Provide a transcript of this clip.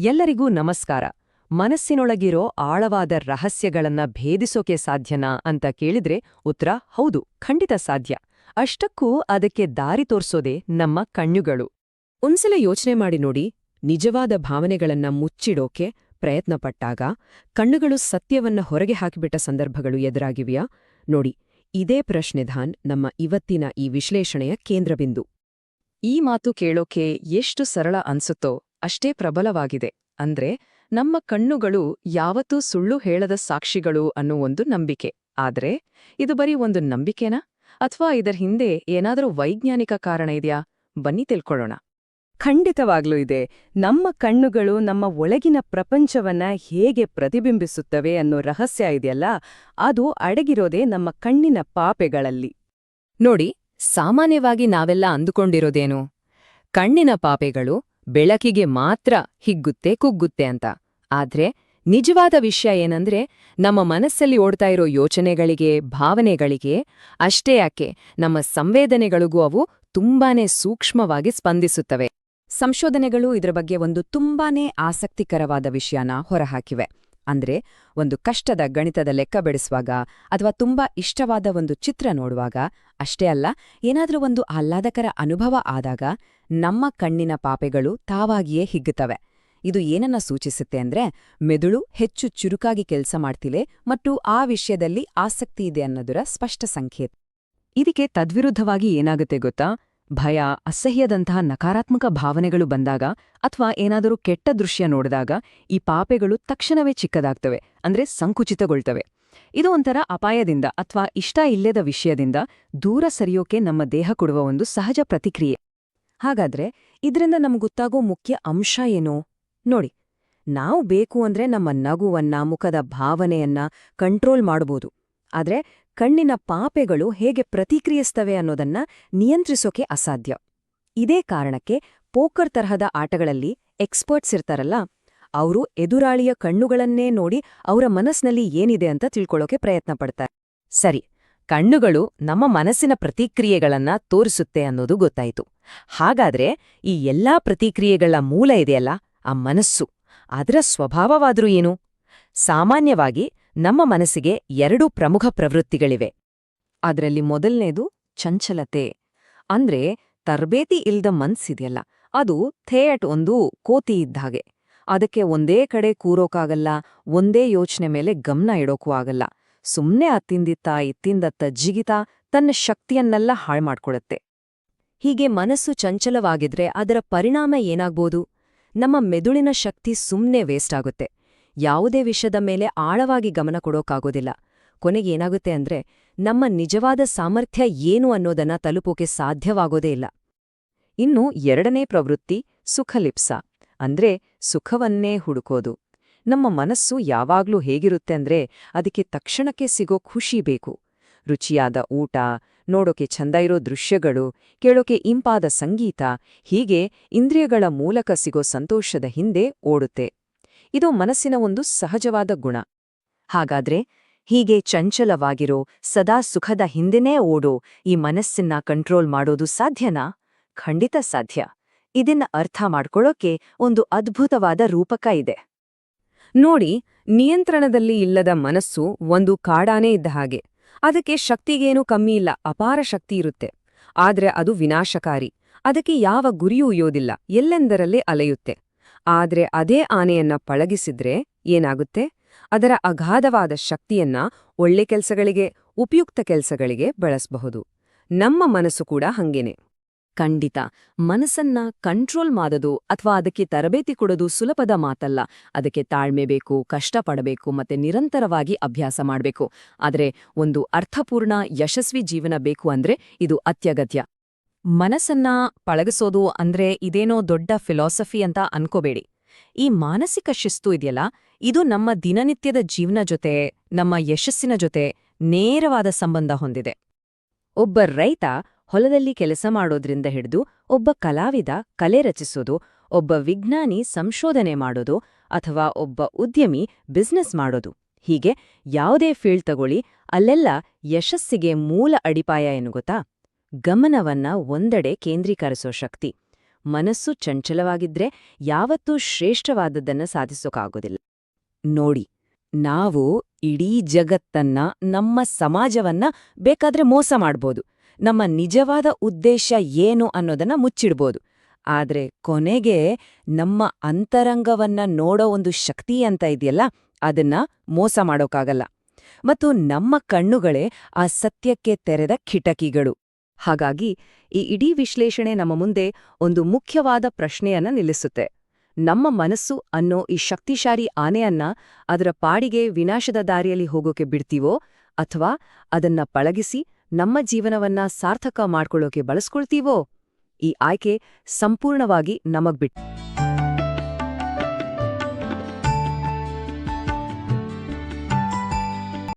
ಎಲ್ಲರಿಗೂ ನಮಸ್ಕಾರ. ಮನಸ್ಸಿನೊಳಗಿರೋ ಆಳವಾದ ರಹಸ್ಯಗಳನ್ನ ಭೇದಿಸೋಕೆ ಸಾಧ್ಯನಾ ಅಂತ ಕೇಳಿದ್ರೆ ಉತ್ತರ ಹೌದು, ಖಂಡಿತ ಸಾಧ್ಯ. ಅಷ್ಟಕ್ಕೂ ಅದಕ್ಕೆ ದಾರಿ ತೋರ್ಸೋದೇ ನಮ್ಮ ಕಣ್ಣುಗಳು. ಒಂದ್ಸಲ ಯೋಚನೆ ಮಾಡಿ ನೋಡಿ, ನಿಜವಾದ ಭಾವನೆಗಳನ್ನ ಮುಚ್ಚಿಡೋಕೆ ಪ್ರಯತ್ನಪಟ್ಟಾಗ ಕಣ್ಣುಗಳು ಸತ್ಯವನ್ನ ಹೊರಗೆ ಹಾಕಿಬಿಟ್ಟ ಸಂದರ್ಭಗಳು ಎದುರಾಗಿವೆಯಾ? ನೋಡಿ, ಇದೇ ಪ್ರಶ್ನೆಧಾನ್ ನಮ್ಮ ಇವತ್ತಿನ ಈ ವಿಶ್ಲೇಷಣೆಯ ಕೇಂದ್ರಬಿಂದು. ಈ ಮಾತು ಕೇಳೋಕೆ ಎಷ್ಟು ಸರಳ ಅನ್ಸುತ್ತೋ ಅಷ್ಟೇ ಪ್ರಬಲವಾಗಿದೆ. ಅಂದ್ರೆ, ನಮ್ಮ ಕಣ್ಣುಗಳು ಯಾವತ್ತೂ ಸುಳ್ಳು ಹೇಳದ ಸಾಕ್ಷಿಗಳು ಅನ್ನೋ ಒಂದು ನಂಬಿಕೆ. ಆದ್ರೆ, ಇದು ಬರೀ ಒಂದು ನಂಬಿಕೆನಾ? ಅಥವಾ ಇದರ ಹಿಂದೆ ಏನಾದರೂ ವೈಜ್ಞಾನಿಕ ಕಾರಣ ಇದೆಯಾ? ಬನ್ನಿ ತಿಳ್ಕೊಳ್ಳೋಣ. ಖಂಡಿತವಾಗ್ಲೂ ಇದೆ. ನಮ್ಮ ಕಣ್ಣುಗಳು ನಮ್ಮ ಒಳಗಿನ ಪ್ರಪಂಚವನ್ನ ಹೇಗೆ ಪ್ರತಿಬಿಂಬಿಸುತ್ತವೆ ಅನ್ನೋ ರಹಸ್ಯ ಇದೆಯಲ್ಲ, ಅದು ಅಡಗಿರೋದೇ ನಮ್ಮ ಕಣ್ಣಿನ ಪಾಪೆಗಳಲ್ಲಿ. ನೋಡಿ, ಸಾಮಾನ್ಯವಾಗಿ ನಾವೆಲ್ಲ ಅಂದುಕೊಂಡಿರೋದೇನು? ಕಣ್ಣಿನ ಪಾಪೆಗಳು ಬೆಳಕಿಗೆ ಮಾತ್ರ ಹಿಗ್ಗುತ್ತೆ, ಕುಗ್ಗುತ್ತೆ ಅಂತ. ಆದ್ರೆ ನಿಜವಾದ ವಿಷಯ ಏನಂದ್ರೆ ನಮ್ಮ ಮನಸ್ಸಲ್ಲಿ ಓಡ್ತಾ ಇರೋ ಯೋಚನೆಗಳಿಗೆ, ಭಾವನೆಗಳಿಗೆ ಅಷ್ಟೇ ಯಾಕೆ ನಮ್ಮ ಸಂವೇದನೆಗಳಿಗೂ ಅವು ತುಂಬಾನೇ ಸೂಕ್ಷ್ಮವಾಗಿ ಸ್ಪಂದಿಸುತ್ತವೆ. ಸಂಶೋಧನೆಗಳು ಇದರ ಬಗ್ಗೆ ಒಂದು ತುಂಬಾನೇ ಆಸಕ್ತಿಕರವಾದ ವಿಷಯನ ಹೊರಹಾಕಿವೆ. ಅಂದ್ರೆ ಒಂದು ಕಷ್ಟದ ಗಣಿತದ ಲೆಕ್ಕ ಬಿಡಿಸುವಾಗ ಅಥವಾ ತುಂಬಾ ಇಷ್ಟವಾದ ಒಂದು ಚಿತ್ರ ನೋಡುವಾಗ ಅಷ್ಟೇ ಅಲ್ಲ, ಏನಾದರೂ ಒಂದು ಆಹ್ಲಾದಕರ ಅನುಭವ ಆದಾಗ ನಮ್ಮ ಕಣ್ಣಿನ ಪಾಪೆಗಳು ತಾವಾಗಿಯೇ ಹಿಗ್ಗುತ್ತವೆ. ಇದು ಏನನ್ನ ಸೂಚಿಸುತ್ತೆ ಅಂದ್ರೆ, ಮೆದುಳು ಹೆಚ್ಚು ಚುರುಕಾಗಿ ಕೆಲಸ ಮಾಡ್ತಿಲೆ ಮತ್ತು ಆ ವಿಷಯದಲ್ಲಿ ಆಸಕ್ತಿ ಇದೆ ಅನ್ನೋದರ ಸ್ಪಷ್ಟ ಸಂಕೇತ. ಇದಕ್ಕೆ ತದ್ವಿರುದ್ಧವಾಗಿ ಏನಾಗುತ್ತೆ ಗೊತ್ತಾ? ಭಯ, ಅಸಹ್ಯದಂತಹ ನಕಾರಾತ್ಮಕ ಭಾವನೆಗಳು ಬಂದಾಗ ಅಥವಾ ಏನಾದರೂ ಕೆಟ್ಟ ದೃಶ್ಯ ನೋಡಿದಾಗ ಈ ಪಾಪೆಗಳು ತಕ್ಷಣವೇ ಚಿಕ್ಕದಾಗ್ತವೆ, ಅಂದ್ರೆ ಸಂಕುಚಿತಗೊಳ್ತವೆ. ಇದು ಒಂಥರ ಅಪಾಯದಿಂದ ಅಥವಾ ಇಷ್ಟ ಇಲ್ಲದ ವಿಷಯದಿಂದ ದೂರ ಸರಿಯೋಕೆ ನಮ್ಮ ದೇಹ ಕೊಡುವ ಒಂದು ಸಹಜ ಪ್ರತಿಕ್ರಿಯೆ. ಹಾಗಾದ್ರೆ ಇದರಿಂದ ನಮ್ಗೊತ್ತಾಗೋ ಮುಖ್ಯ ಅಂಶ ಏನು? ನೋಡಿ, ನಾವು ಬೇಕು ಅಂದ್ರೆ ನಮ್ಮ ನಗುವನ್ನ, ಮುಖದ ಭಾವನೆಯನ್ನ ಕಂಟ್ರೋಲ್ ಮಾಡಬಹುದು ಆದ್ರೆ ಕಣ್ಣಿನ ಪಾಪೆಗಳು ಹೇಗೆ ಪ್ರತಿಕ್ರಿಯಿಸ್ತವೆ ಅನ್ನೋದನ್ನ ನಿಯಂತ್ರಿಸೋಕೆ ಅಸಾಧ್ಯ. ಇದೇ ಕಾರಣಕ್ಕೆ ಪೋಕರ್ ತರಹದ ಆಟಗಳಲ್ಲಿ ಎಕ್ಸ್ಪರ್ಟ್ಸ್ ಇರ್ತಾರಲ್ಲ? ಅವರು ಎದುರಾಳಿಯ ಕಣ್ಣುಗಳನ್ನೇ ನೋಡಿ ಅವರ ಮನಸ್ಸಿನಲ್ಲಿ ಏನಿದೆ ಅಂತ ತಿಳ್ಕೊಳ್ಳೋಕೆ ಪ್ರಯತ್ನ ಪಡ್ತಾರೆ. ಸರಿ, ಕಣ್ಣುಗಳು ನಮ್ಮ ಮನಸ್ಸಿನ ಪ್ರತಿಕ್ರಿಯೆಗಳನ್ನ ತೋರಿಸುತ್ತೆ ಅನ್ನೋದು ಗೊತ್ತಾಯಿತು. ಹಾಗಾದ್ರೆ ಈ ಎಲ್ಲಾ ಪ್ರತಿಕ್ರಿಯೆಗಳ ಮೂಲ ಇದೆಯಲ್ಲ, ಆ ಮನಸ್ಸು. ಅದರ ಸ್ವಭಾವವಾದ್ರೂ ಏನು? ಸಾಮಾನ್ಯವಾಗಿ ನಮ್ಮ ಮನಸ್ಸಿಗೆ ಎರಡು ಪ್ರಮುಖ ಪ್ರವೃತ್ತಿಗಳಿವೆ. ಅದರಲ್ಲಿ ಮೊದಲನೇದು ಚಂಚಲತೆ. ಅಂದ್ರೆ ತರಬೇತಿ ಇಲ್ದ ಮನ್ಸಿದೆಯಲ್ಲ, ಅದು ಥೇಯಟ್ ಒಂದು ಕೋತಿ ಇದ್ದಾಗೆ ಅದಕ್ಕೆ ಒಂದೇ ಕಡೆ ಕೂರೋಕಾಗಲ್ಲ, ಒಂದೇ ಯೋಚನೆ ಮೇಲೆ ಗಮನ ಇಡೋಕ್ಕೂ ಆಗಲ್ಲ. ಸುಮ್ನೆ ಅತ್ತಿಂದಿತ್ತ ಇತ್ತಿಂದತ್ತ ಜಿಗಿತ ತನ್ನ ಶಕ್ತಿಯನ್ನೆಲ್ಲ ಹಾಳು ಮಾಡ್ಕೊಳತ್ತೆ ಹೀಗೆ ಮನಸ್ಸು ಚಂಚಲವಾಗಿದ್ರೆ ಅದರ ಪರಿಣಾಮ ಏನಾಗ್ಬೋದು? ನಮ್ಮ ಮೆದುಳಿನ ಶಕ್ತಿ ಸುಮ್ನೆ ವೇಸ್ಟ್ ಆಗುತ್ತೆ ಯಾವುದೇ ವಿಷಯದ ಮೇಲೆ ಆಳವಾಗಿ ಗಮನ ಕೊಡೋಕ್ಕಾಗೋದಿಲ್ಲ ಕೊನೆಗೆ ಏನಾಗುತ್ತೆ ಅಂದ್ರೆ, ನಮ್ಮ ನಿಜವಾದ ಸಾಮರ್ಥ್ಯ ಏನು ಅನ್ನೋದನ್ನ ತಲುಪೋಕೆ ಸಾಧ್ಯವಾಗೋದೇ ಇಲ್ಲ. ಇನ್ನು ಎರಡನೇ ಪ್ರವೃತ್ತಿ, ಸುಖಲಿಪ್ಸ. ಅಂದ್ರೆ ಸುಖವನ್ನೇ ಹುಡುಕೋದು. ನಮ್ಮ ಮನಸ್ಸು ಯಾವಾಗ್ಲೂ ಹೇಗಿರುತ್ತೆ ಅಂದ್ರೆ ಅದಕ್ಕೆ ತಕ್ಷಣಕ್ಕೆ ಸಿಗೋ ಖುಷಿ ಬೇಕು. ರುಚಿಯಾದ ಊಟ, ನೋಡೋಕೆ ಚಂದ ಇರೋ ದೃಶ್ಯಗಳು, ಕೇಳೋಕೆ ಇಂಪಾದ ಸಂಗೀತ, ಹೀಗೆ ಇಂದ್ರಿಯಗಳ ಮೂಲಕ ಸಿಗೋ ಸಂತೋಷದ ಹಿಂದೆ ಓಡುತ್ತೆ. ಇದು ಮನಸ್ಸಿನ ಒಂದು ಸಹಜವಾದ ಗುಣ. ಹಾಗಾದ್ರೆ ಹೀಗೆ ಚಂಚಲವಾಗಿರೋ, ಸದಾ ಸುಖದ ಹಿಂದೆನೇ ಓಡೋ ಈ ಮನಸ್ಸನ್ನ ಕಂಟ್ರೋಲ್ ಮಾಡೋದು ಸಾಧ್ಯನಾ? ಖಂಡಿತ ಸಾಧ್ಯ. ಇದನ್ನ ಅರ್ಥ ಮಾಡ್ಕೊಳ್ಳೋಕೆ ಒಂದು ಅದ್ಭುತವಾದ ರೂಪಕ ಇದೆ. ನೋಡಿ, ನಿಯಂತ್ರಣದಲ್ಲಿ ಇಲ್ಲದ ಮನಸ್ಸು ಒಂದು ಕಾಡಾನೇ ಇದ್ದ ಹಾಗೆ. ಅದಕ್ಕೆ ಶಕ್ತಿಗೇನೂ ಕಮ್ಮಿ ಇಲ್ಲ, ಅಪಾರ ಶಕ್ತಿ ಇರುತ್ತೆ. ಆದ್ರೆ ಅದು ವಿನಾಶಕಾರಿ. ಅದಕ್ಕೆ ಯಾವ ಗುರಿಯೂ ಇಯೋದಿಲ್ಲ ಎಲ್ಲೆಂದರಲ್ಲೇ ಅಲೆಯುತ್ತೆ. ಆದ್ರೆ ಅದೇ ಆನೆಯನ್ನ ಪಳಗಿಸಿದ್ರೆ ಏನಾಗುತ್ತೆ? ಅದರ ಅಗಾಧವಾದ ಶಕ್ತಿಯನ್ನ ಒಳ್ಳೆ ಕೆಲಸಗಳಿಗೆ, ಉಪಯುಕ್ತ ಕೆಲಸಗಳಿಗೆ ಬಳಸಬಹುದು. ನಮ್ಮ ಮನಸ್ಸು ಕೂಡ ಹಂಗೇನೆ. ಖಂಡಿತ. ಮನಸ್ಸನ್ನ ಕಂಟ್ರೋಲ್ ಮಾಡೋದು ಅಥವಾ ಅದಕ್ಕೆ ತರಬೇತಿ ಕೊಡೋದು ಸುಲಭದ ಮಾತಲ್ಲ. ಅದಕ್ಕೆ ತಾಳ್ಮೆ ಬೇಕು, ಕಷ್ಟಪಡಬೇಕು ಮತ್ತೆ ನಿರಂತರವಾಗಿ ಅಭ್ಯಾಸ ಮಾಡಬೇಕು. ಆದರೆ ಒಂದು ಅರ್ಥಪೂರ್ಣ, ಯಶಸ್ವಿ ಜೀವನ ಬೇಕು ಅಂದ್ರೆ ಇದು ಅತ್ಯಗತ್ಯ. ಮನಸ್ಸನ್ನ ಪಳಗಿಸೋದು ಅಂದ್ರೆ ಇದೇನೋ ದೊಡ್ಡ ಫಿಲಾಸಫಿ ಅಂತ ಅನ್ಕೋಬೇಡಿ. ಈ ಮಾನಸಿಕ ಶಿಸ್ತು ಇದೆಯಲ್ಲ, ಇದು ನಮ್ಮ ದಿನನಿತ್ಯದ ಜೀವನ ಜೊತೆ, ನಮ್ಮ ಯಶಸ್ಸಿನ ಜೊತೆ ನೇರವಾದ ಸಂಬಂಧ ಹೊಂದಿದೆ. ಒಬ್ಬ ರೈತ ಹೊಲದಲ್ಲಿ ಕೆಲಸ ಮಾಡೋದ್ರಿಂದ ಹಿಡಿದು ಒಬ್ಬ ಕಲಾವಿದ ಕಲೆ ರಚಿಸೋದು, ಒಬ್ಬ ವಿಜ್ಞಾನಿ ಸಂಶೋಧನೆ ಮಾಡೋದು ಅಥವಾ ಒಬ್ಬ ಉದ್ಯಮಿ ಬಿಸ್ನೆಸ್ ಮಾಡೋದು. ಹೀಗೆ ಯಾವುದೇ ಫೀಲ್ಡ್ ತಗೊಳ್ಳಿ, ಅಲ್ಲೆಲ್ಲ ಯಶಸ್ಸಿಗೆ ಮೂಲ ಅಡಿಪಾಯ ಏನು ಗೊತ್ತಾ? ಗಮನವನ್ನ ಒಂದೆಡೆ ಕೇಂದ್ರೀಕರಿಸೋ ಶಕ್ತಿ. ಮನಸ್ಸು ಚಂಚಲವಾಗಿದ್ರೆ ಯಾವತ್ತೂ ಶ್ರೇಷ್ಠವಾದದ್ದನ್ನು ಸಾಧಿಸೋಕಾಗೋದಿಲ್ಲ. ನೋಡಿ, ನಾವು ಇಡೀ ಜಗತ್ತನ್ನ, ನಮ್ಮ ಸಮಾಜವನ್ನ ಬೇಕಾದ್ರೆ ಮೋಸ ಮಾಡ್ಬೋದು. ನಮ್ಮ ನಿಜವಾದ ಉದ್ದೇಶ ಏನು ಅನ್ನೋದನ್ನ ಮುಚ್ಚಿಡ್ಬೋದು. ಆದ್ರೆ ಕೊನೆಗೆ ನಮ್ಮ ಅಂತರಂಗವನ್ನ ನೋಡೋ ಒಂದು ಶಕ್ತಿ ಅಂತ ಇದೆಯಲ್ಲ, ಅದನ್ನ ಮೋಸ ಮಾಡೋಕ್ಕಾಗಲ್ಲ. ಮತ್ತು ನಮ್ಮ ಕಣ್ಣುಗಳೇ ಆ ಸತ್ಯಕ್ಕೆ ತೆರೆದ ಕಿಟಕಿಗಳು. ಹಾಗಾಗಿ ಈ ಇಡೀ ವಿಶ್ಲೇಷಣೆ ನಮ್ಮ ಮುಂದೆ ಒಂದು ಮುಖ್ಯವಾದ ಪ್ರಶ್ನೆಯನ್ನ ನಿಲ್ಲಿಸುತ್ತೆ. ನಮ್ಮ ಮನಸ್ಸು ಅನ್ನೋ ಈ ಶಕ್ತಿಶಾಲಿ ಆನೆಯನ್ನ ಅದರ ಪಾಡಿಗೆ ವಿನಾಶದ ದಾರಿಯಲ್ಲಿ ಹೋಗೋಕೆ ಬಿಡ್ತೀವೋ, ಅಥವಾ ಅದನ್ನ ಪಳಗಿಸಿ ನಮ್ಮ ಜೀವನವನ್ನ ಸಾರ್ಥಕ ಮಾಡ್ಕೊಳ್ಳೋಕೆ ಬಳಸ್ಕೊಳ್ತೀವೋ? ಈ ಆಯ್ಕೆ ಸಂಪೂರ್ಣವಾಗಿ ನಮಗ್ ಬಿಟ್ಟು